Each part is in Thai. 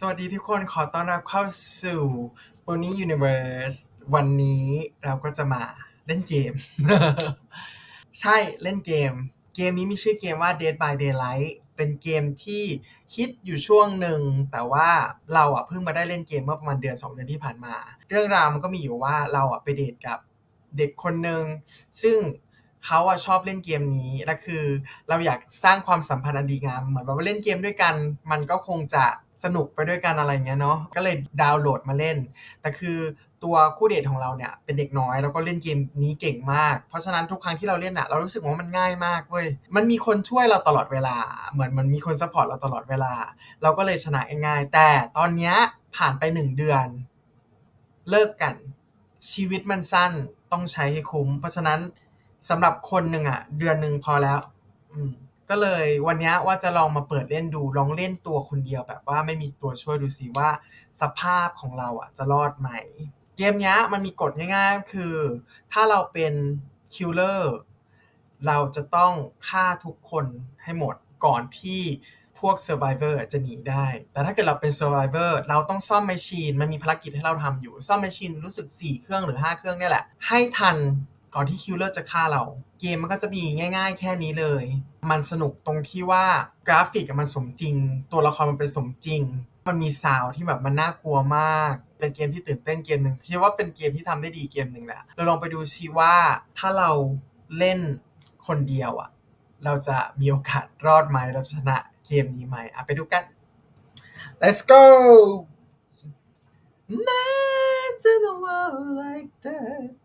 สวัสดีทุกคนขอต้อนรับเข้าสู่ Pony Universe วันนี้เราก็จะมาเล่นเกม ใช่เล่นเกม เกมนี้มีชื่อเกมว่า Dead by Daylight เป็นเกมที่ฮิตอยู่ช่วงหนึ่ง แต่ว่าเราอะเพิ่งมาได้เล่นเกมเมื่อประมาณเดือน 2 เดือนที่ผ่านมา เรื่องราวมันก็มีอยู่ว่าเราอะไปเดทกับเด็กคนหนึ่งซึ่งเขาอะชอบเล่นเกมนี้และคือ เราอยากสร้างความสัมพันธ์อันดีงามเหมือนแบบว่าเล่นเกมด้วยกัน มันก็คงจะ สนุกไปด้วยกันอะไรเงี้ยเนาะก็เลยดาวน์โหลดมาเล่น แต่คือตัวคู่เดทของเราเนี่ยเป็นเด็กน้อยแล้วก็เล่นเกมนี้เก่งมาก เพราะฉะนั้นทุกครั้งที่เราเล่นอะเรารู้สึกว่ามันง่ายมากเว้ยมันมีคนช่วยเราตลอดเวลา เหมือนมันมีคนซัพพอร์ตเราตลอดเวลา เราก็เลยชนะง่ายๆแต่ตอนเนี้ยผ่านไปหนึ่งเดือน เลิกกัน ชีวิตมันสั้นต้องใช้ให้คุ้ม เพราะฉะนั้นสำหรับคนหนึ่งอะเดือนหนึ่งพอแล้ว อืม ก็เลยวันนี้ว่าจะลองมาเปิดเล่นดูลองเล่นตัวคนเดียวแบบว่าไม่มีตัวช่วยดูสิว่าสภาพของเราอะจะรอดไหม เกมนี้มันมีกฎง่ายๆ คือ ถ้าเราเป็นคิลเลอร์เราจะต้องฆ่าทุกคนให้หมดก่อนที่พวก Survivor จะหนีได้ แต่ถ้าเกิดเราเป็น Survivor เราต้องซ่อมแมชชีน มันมีภารกิจให้เราทำอยู่ ซ่อมแมชชีนรู้สึก 4 เครื่องหรือ 5 เครื่องเนี่ยแหละ ให้ทัน ก่อนที่คิลเลอร์จะฆ่าเรา เกมมันก็จะมีง่าย ๆ แค่นี้เลย มันสนุกตรงที่ว่ากราฟิกมันสมจริง ตัวละครมันเป็นสมจริง มันมีซาวที่แบบมันน่ากลัวมาก เป็นเกมที่ตื่นเต้นเกมหนึ่งคิดว่าเป็นเกมที่ทำได้ดีเกมหนึ่งแหละเราลองไปดูซิว่าถ้าเราเล่นคนเดียวอะเราจะมีโอกาสรอดไหมเราจะชนะเกมนี้ไหมอะไปดูกัน let's go Never in the world like that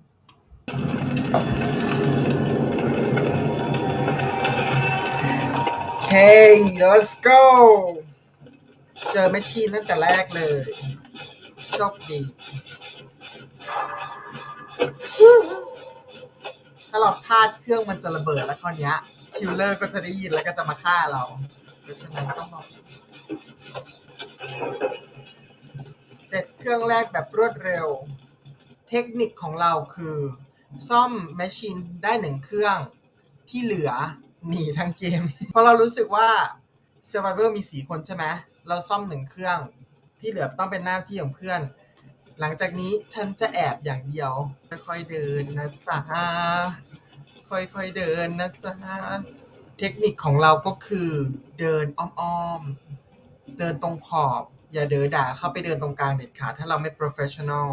เค let's go เจอแมชชีนตั้งแต่แรกเลย โชคดีถ้าเราพลาดเครื่องมันจะระเบิดแล้วคราวนี้คิลเลอร์ก็จะได้ยินแล้วก็จะมาฆ่าเรา เพราะฉะนั้นต้องบอก เสร็จเครื่องแรกแบบรวดเร็ว เทคนิคของเราคือ ซ่อมแมชชีนได้หนึ่งเครื่องที่เหลือหนีทั้งเกม เพราะเรารู้สึกว่า Survivor มีสี่คนใช่ไหมเราซ่อมหนึ่งเครื่องที่เหลือต้องเป็นหน้าที่ของเพื่อน หลังจากนี้ฉันจะแอบอย่างเดียว ค่อยๆเดินนะจ๊ะค่อยๆเดินนะจ๊ะเทคนิคของเราก็คือเดินอ้อมๆ เดินตรงขอบ อย่าเดินด่าเข้าไปเดินตรงกลางเด็ดขาดถ้าเราไม่ professional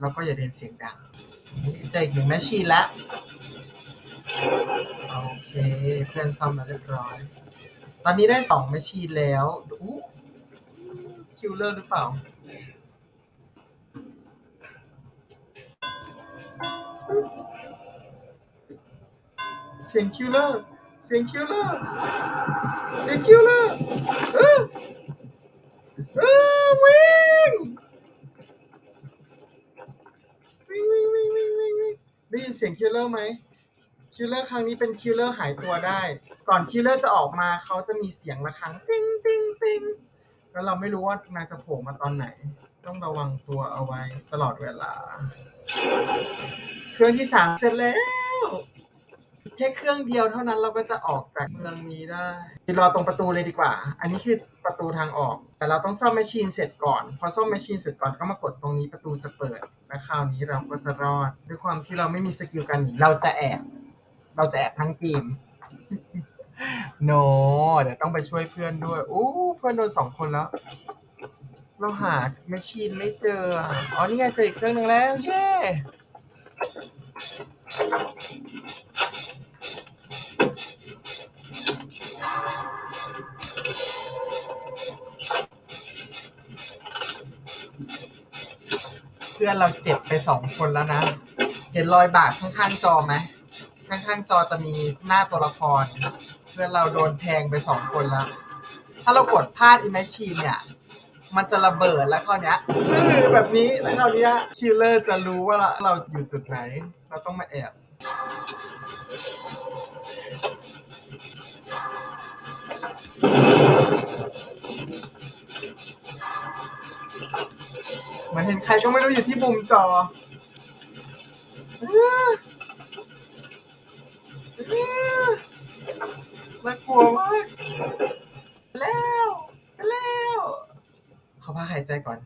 แล้วก็อย่าเดินเสียงดังเจออีกหนึ่งแมชชีนแล้วโอเค เพื่อนซ่อมมาเรียบร้อย ตอนนี้ได้สองแมชชีนแล้วอู้คิวเลอร์หรือเปล่าเสียงคิวเลอร์เสียงคิวเลอร์เสียงคิวเลอร์เออเออวิ่งวิ่งวิ่งวิ่งวิ่งวิ่ง ได้ยินเสียงคิลเลอร์ไหมคิลเลอร์ครั้งนี้เป็นคิลเลอร์หายตัวได้ ก่อนคิลเลอร์จะออกมาเขาจะมีเสียงระฆังติ้งติ้งติ้งแล้วเราไม่รู้ว่านายจะโผล่มาตอนไหน ต้องระวังตัวเอาไว้ตลอดเวลา เครื่องที่สามเสร็จแล้วแค่เครื่องเดียวเท่านั้นเราก็จะออกจากเมืองนี้ได้รอตรงประตูเลยดีกว่า อันนี้คือ ตูทางออก แต่เราต้องซ่อมแมชชีนเสร็จก่อน พอซ่อมแมชชีนเสร็จก่อนก็มากดตรงนี้ประตูจะเปิด และคราวนี้เราก็จะรอด ด้วยความที่เราไม่มีสกิลการหนีเราจะแอบ เราจะแอบทั้งเกม โน เดี๋ยวต้องไปช่วยเพื่อนด้วยอู้เพื่อนโดนสองคนแล้ว เราหาแมชชีนไม่เจอ อ๋อ นี่ไงเจออีกเครื่องหนึ่งแล้ว เย้ อนเราเจ็บไปสองคนแล้วนะ เห็นรอยบากข้างๆจอไหมข้างๆจอจะมีหน้าตัวละคร เพื่อนเราโดนแทงไปสองคนแล้ว ถ้าเรากดพลาดอิมแมชชีนเนี่ย มันจะระเบิดแล้วคราวเนี้ยแบบนี้แล้วคราวเนี้ยคิลเลอร์จะรู้ว่าเราอยู่จุดไหน เราต้องมาแอบ เห็นใครก็ไม่รู้อยู่ที่มุมจอน่ากลัวมากเสร็จแล้วเสร็จแล้เขาพักหายใจก่อน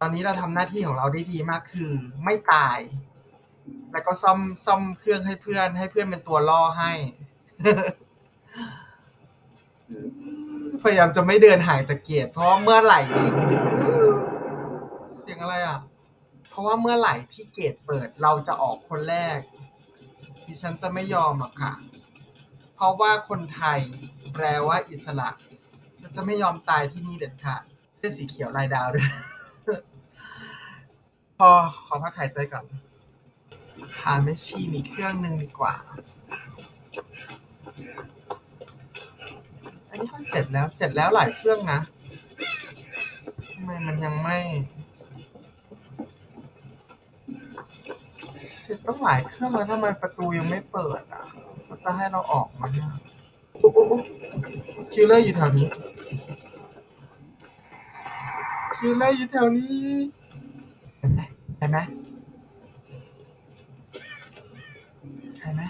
ตอนนี้เราทำหน้าที่ของเราได้ดีมากคือไม่ตาย แล้วก็ซ่อมซ่อมเครื่องให้เพื่อน ให้เพื่อนเป็นตัวล่อให้ พยายามจะไม่เดินห่างจากเกียรติเพราะเมื่อไหร่ที่เสียงอะไรอะ เพ ราะว่าเมื่อไหร่ที่เกตเปิดเราจะออกคนแรก ดิฉันจะไม่ยอมหรอกค่ะ เพราะว่าคนไทยแปลว่าอิสระเราจะไม่ยอมตายที่นี่เด็ดขาดเสื้อสีเขียวลายดาวด้วยพอขอพักหายใจก่อนหาแมชชีนอีกเครื่องหนึ่งดีกว่า อันนี้ก็เสร็จแล้วเสร็จแล้วหลายเครื่องนะทำไมมันยังไม่ เสร็จต้องหลายเครื่องแล้วทำไมประตูยังไม่เปิดอะเขาจะให้เราออกมาเนี่ยคิลเลอร์อยู่แถวนี้คิลเลอร์อยู่แถวนี้ เห็นไหมเห็นไหมใช่ไหม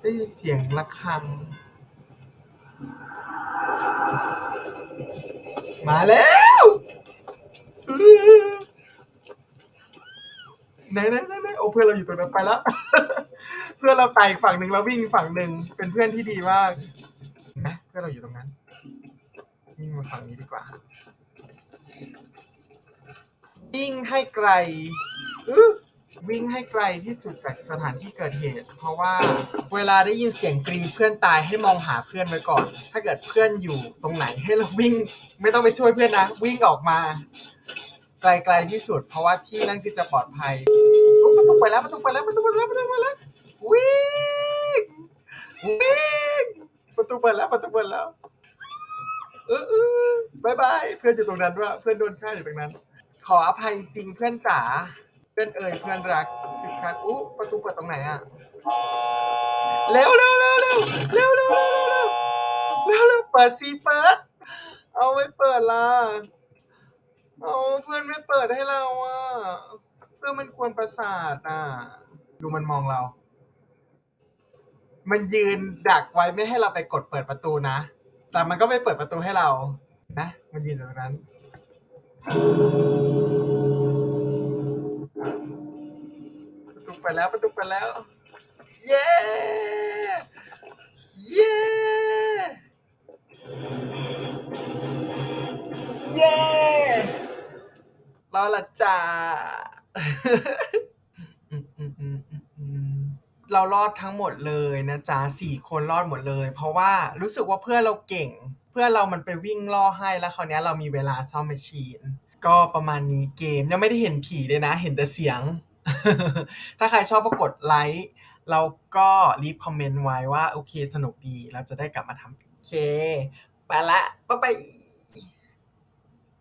ได้ยินเสียงระฆัง มาแล้ว ไหนไหนไหนโอ้เพื่อนเราอยู่ตรงนั้นไปแล้ว เพื่อนเราไปอีกฝั่งหนึ่งแล้ววิ่งอีกฝั่งหนึ่งเป็นเพื่อนที่ดีมากนไหมเพื่อนเราอยู่ตรงนั้นวิ่งมาฝั่งนี้ดีกว่าวิ่งให้ไกลวิ่งให้ไกลที่สุดจากสถานที่เกิดเหตุ เพราะว่าเวลาได้ยินเสียงกรีดเพื่อนตายให้มองหาเพื่อนไว้ก่อน ถ้าเกิดเพื่อนอยู่ตรงไหนให้เราวิ่ง ไม่ต้องไปช่วยเพื่อนนะ วิ่งออกมา ไกลๆที่สุด เพราะว่าที่นั่นคือจะปลอดภัยโอ้ประตูไปแล้วประตูไปแล้วประตูไปแล้วประตูไปแล้ววิ่งวิ่งประตูเปิดแล้วประตูเปิดแล้วเออเออบายบายเพื่อนอยู่ตรงนั้นด้วยเพื่อนโดนฆ่าอยู่ตรงนั้น ขออภัยจริงเพื่อนจ๋าเพื่อนเอ่ยเพื่อนรักคือคักอู้ประตูเปิดตรงไหนอะเร็วเร็วเร็วเร็วเร็วเร็วเร็วเร็วเร็วเร็วเปิดซีเปิดเอาไม่เปิดล่ะ เอาเพื่อนไม่เปิดให้เราอะ เพื่อนมันควรประสาทอะ ดูมันมองเรา มันยืนดักไว้ไม่ให้เราไปกดเปิดประตูนะ แต่มันก็ไม่เปิดประตูให้เรา นะ มันยืนอยู่ตรงนั้น ประตูไปแล้วประตูไปแล้ว เย้ เย้ เย้ รอละจ้าเรารอดทั้งหมดเลยนะจ๊ะสี่คนรอดหมดเลย เพราะว่ารู้สึกว่าเพื่อนเราเก่ง เพื่อนเรามันไปวิ่งล่อให้แล้วคราวนี้เรามีเวลาซ่อมแมชชีน ก็ประมาณนี้เกมยังไม่ได้เห็นผีเลยนะ เห็นแต่เสียง ถ้าใครชอบก็กดไลค์แล้วก็รีบคอมเมนต์ไว้ว่า โอเคสนุกดี เราจะได้กลับมาทำอีกโอเค ไปละบ๊ายบาย